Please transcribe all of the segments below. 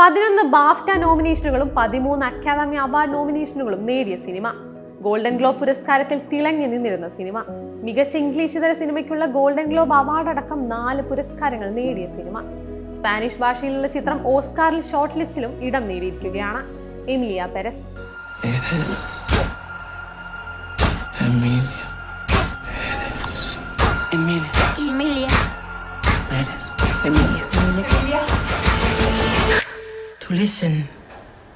പതിനൊന്ന് ബാഫ്റ്റ നോമിനേഷനുകളും പതിമൂന്ന് academy award നോമിനേഷനുകളും നേടിയ സിനിമ. ഗോൾഡൻ ഗ്ലോബ് പുരസ്കാരത്തിൽ തിളങ്ങി നിന്നിരുന്ന സിനിമ. മികച്ച ഇംഗ്ലീഷ് ഇതര സിനിമയ്ക്കുള്ള ഗോൾഡൻ ഗ്ലോബ് അവാർഡ് അടക്കം നാല് പുരസ്കാരങ്ങൾ നേടിയ സിനിമ. സ്പാനിഷ് ഭാഷയിലുള്ള ചിത്രം ഓസ്കാറിൽ ഷോർട്ട് ലിസ്റ്റിലും ഇടം നേടിയിരിക്കുകയാണ്. Emilia Perez. Emilia. Emilia. Perez. Listen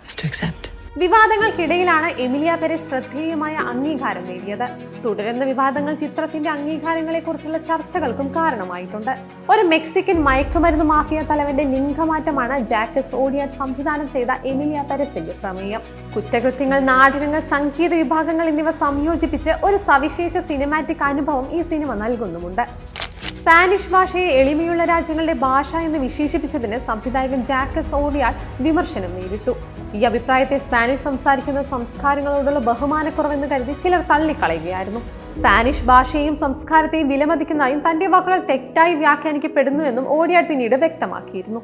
is to accept. വിവാദങ്ങൾക്കിടയിലാണ് എമിലിയ പെരസ് ശ്രദ്ധേയമായ അംഗീകാരം നേടിയത്. തുടരുന്ന വിവാദങ്ങൾ ചിത്രത്തിന്റെ അംഗീകാരങ്ങളെക്കുറിച്ചുള്ള ചർച്ചകൾക്കും കാരണമായിട്ടുണ്ട്. ഒരു മെക്സിക്കൻ മയക്കുമരുന്ന് മാഫിയ തലവന്റെ ലിംഗമാറ്റമാണ് ജാക്കസ് ഓഡിയർ സംവിധാനം ചെയ്ത എമിലിയ പെരസിന്റെ പ്രമേയം. കുറ്റകൃത്യങ്ങൾ നാടകങ്ങൾ സംഗീത വിഭാഗങ്ങൾ എന്നിവ സംയോജിപ്പിച്ച് ഒരു സവിശേഷ സിനിമാറ്റിക് അനുഭവം ഈ സിനിമ നൽകുന്നുമുണ്ട്. സ്പാനിഷ് ഭാഷയെ എളിമയുള്ള രാജ്യങ്ങളുടെ ഭാഷ എന്ന് വിശേഷിപ്പിച്ചതിന് സംവിധായകൻ ജാക്കസ് ഓറിയാൽ വിമർശനം നേരിട്ടു. ഈ അഭിപ്രായത്തെ സ്പാനിഷ് സംസാരിക്കുന്ന സംസ്കാരങ്ങളോടുള്ള ബഹുമാനക്കുറവെന്ന് കരുതി ചിലർ തള്ളിക്കളയുകയായിരുന്നു. സ്പാനിഷ് ഭാഷയെയും സംസ്കാരത്തെയും വിലമതിക്കുന്നതായും തന്റെ വാക്കുകൾ തെറ്റായി വ്യാഖ്യാനിക്കപ്പെടുന്നുവെന്നും ഓഡിയാട്ട് പിന്നീട് വ്യക്തമാക്കിയിരുന്നു.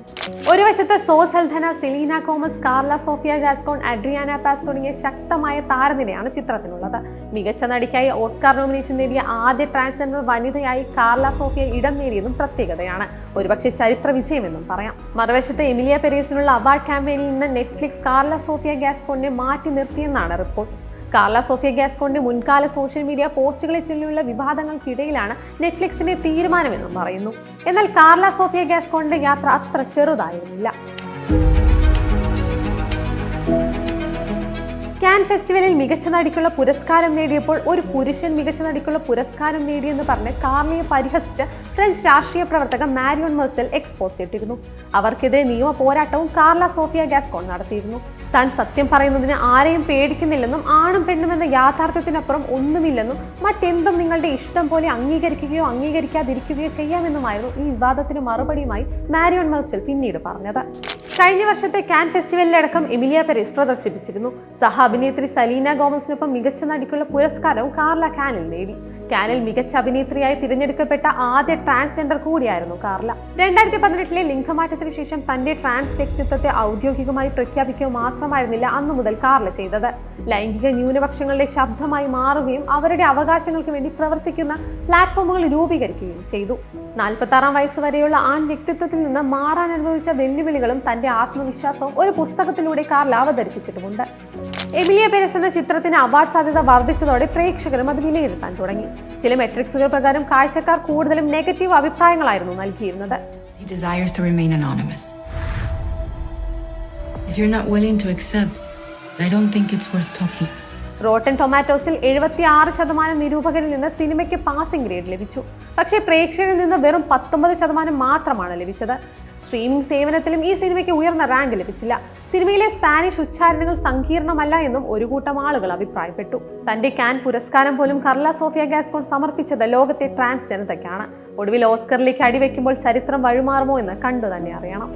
ഒരു വശത്ത് Zoe Saldana Selena Gomez Karla Sofia Gascon Adriana Paz തുടങ്ങിയ ശക്തമായ താരനിരയാണ് ചിത്രത്തിനുള്ളത് മികച്ച നടിക്കായി ഓസ്കാർ നോമിനേഷൻ നേടിയ ആദ്യ ട്രാൻസ്ജെൻഡർ വനിതയായി കാർല സോഫിയ ഇടം നേടിയതും പ്രത്യേകതയാണ്. ഒരുപക്ഷെ ചരിത്ര വിജയമെന്നും പറയാം. മറുവശത്ത് എമിലിയ പെരീസിനുള്ള അവാർഡ് ക്യാമ്പയിനിൽ നിന്ന് നെറ്റ്ഫ്ലിക്സ് കാർല സോഫിയ ഗാസ്കോണിനെ മാറ്റി നിർത്തിയെന്നാണ് റിപ്പോർട്ട്. കാർല സോഫിയ ഗ്യാസ്കോണിന്റെ മുൻകാല സോഷ്യൽ മീഡിയ പോസ്റ്റുകളെ ചൊല്ലിയുള്ള വിവാദങ്ങൾക്കിടയിലാണ് നെറ്റ്ഫ്ലിക്സിന്റെ തീരുമാനമെന്നും പറയുന്നു. എന്നാൽ കാർല സോഫിയ ഗ്യാസ്കോണിന്റെ യാത്ര അത്ര ചെറുതായിരുന്നില്ല. കാൻ ഫെസ്റ്റിവലിൽ മികച്ച നടിക്കുള്ള പുരസ്കാരം നേടിയപ്പോൾ ഒരു പുരുഷൻ മികച്ച നടിക്കുള്ള പുരസ്കാരം നേടിയെന്ന് പറഞ്ഞ് കാർണിയെ പരിഹസിച്ച് ഫ്രഞ്ച് രാഷ്ട്രീയ പ്രവർത്തക മാരിയോൺ മെർച്ചൽ എക്സ്പോസ് ഇട്ടിരുന്നു അവർക്കെതിരെ നിയമ പോരാട്ടവും കാർല സോഫിയ ഗാസ്കോൺ നടത്തിയിരുന്നു. താൻ സത്യം പറയുന്നതിന് ആരെയും പേടിക്കുന്നില്ലെന്നും ആണും പെണ്ണും എന്ന യാഥാർത്ഥ്യത്തിനപ്പുറം ഒന്നുമില്ലെന്നും മറ്റെന്തും നിങ്ങളുടെ ഇഷ്ടം പോലെ അംഗീകരിക്കുകയോ അംഗീകരിക്കാതിരിക്കുകയോ ചെയ്യാമെന്നുമായിരുന്നു ഈ വിവാദത്തിന് മറുപടിയുമായി മാരിയോൺ മെർച്ചൽ പിന്നീട് പറഞ്ഞത്. കഴിഞ്ഞ വർഷത്തെ കാൻ ഫെസ്റ്റിവലിലടക്കം എമിലിയ പെരേസ് പ്രദർശിപ്പിച്ചിരുന്നു. സഹ അഭിനേത്രി സലീന ഗോമസിനൊപ്പം മികച്ച നടിക്കുള്ള പുരസ്കാരവും കാർല കാനിൽ നേടി. കാനിൽ മികച്ച അഭിനേത്രിയായി തിരഞ്ഞെടുക്കപ്പെട്ട ആദ്യ ട്രാൻസ്ജെൻഡർ കൂടിയായിരുന്നു കാർല. രണ്ടായിരത്തി പതിനെട്ടിലെ ലിംഗമാറ്റത്തിന് ശേഷം തന്റെ ട്രാൻസ് വ്യക്തിത്വത്തെ ഔദ്യോഗികമായി പ്രഖ്യാപിക്കുക മാത്രമായിരുന്നില്ല അന്നു മുതൽ കാർല ചെയ്തത്. ലൈംഗിക ന്യൂനപക്ഷങ്ങളുടെ ശബ്ദമായി മാറുകയും അവരുടെ അവകാശങ്ങൾക്ക് വേണ്ടി പ്രവർത്തിക്കുന്ന പ്ലാറ്റ്ഫോമുകൾ രൂപീകരിക്കുകയും ചെയ്തു. നാൽപ്പത്തി ആറാം വയസ്സ് വരെയുള്ള ആൺ വ്യക്തിത്വത്തിൽ നിന്ന് മാറാൻ അനുഭവിച്ച വെല്ലുവിളികളും തന്റെ ആത്മവിശ്വാസവും ഒരു പുസ്തകത്തിലൂടെ കാർ അവതരിപ്പിച്ചിട്ടുമുണ്ട്. എമിലിയ പെരസ് എന്ന ചിത്രത്തിന് അവാർഡ് സാധ്യത വർദ്ധിച്ചതോടെ പ്രേക്ഷകരും അത് വിലയിരുത്താൻ തുടങ്ങി. ചില മെട്രിക്സുകൾ പ്രകാരം കാഴ്ചക്കാർ കൂടുതലും നെഗറ്റീവ് അഭിപ്രായങ്ങളായിരുന്നു നൽകിയിരുന്നത്. If you're not willing to accept, I don't think it's worth talking. Rotten ടൊമാറ്റോസിൽ എഴുപത്തി ആറ് ശതമാനം നിരൂപകരിൽ നിന്ന് സിനിമയ്ക്ക് പാസിംഗ് ഗ്രേഡ് ലഭിച്ചു. പക്ഷേ പ്രേക്ഷകരിൽ നിന്ന് വെറും പത്തൊമ്പത് ശതമാനം മാത്രമാണ് ലഭിച്ചത്. സ്ട്രീമിംഗ് സേവനത്തിലും ഈ സിനിമയ്ക്ക് ഉയർന്ന റാങ്ക് ലഭിച്ചില്ല. സിനിമയിലെ സ്പാനിഷ് ഉച്ചാരണങ്ങൾ സങ്കീർണമല്ല എന്നും ഒരു കൂട്ടം ആളുകൾ അഭിപ്രായപ്പെട്ടു. തന്റെ കാൻ പുരസ്കാരം പോലും കർല സോഫിയ ഗാസ്കോൺ സമർപ്പിച്ചത് ലോകത്തെ ട്രാൻസ് ജനതയ്ക്കാണ്. ഒടുവിൽ ഓസ്കറിലേക്ക് അടിവെക്കുമ്പോൾ ചരിത്രം വഴിമാറുമോ എന്ന് കണ്ടു തന്നെ അറിയണം.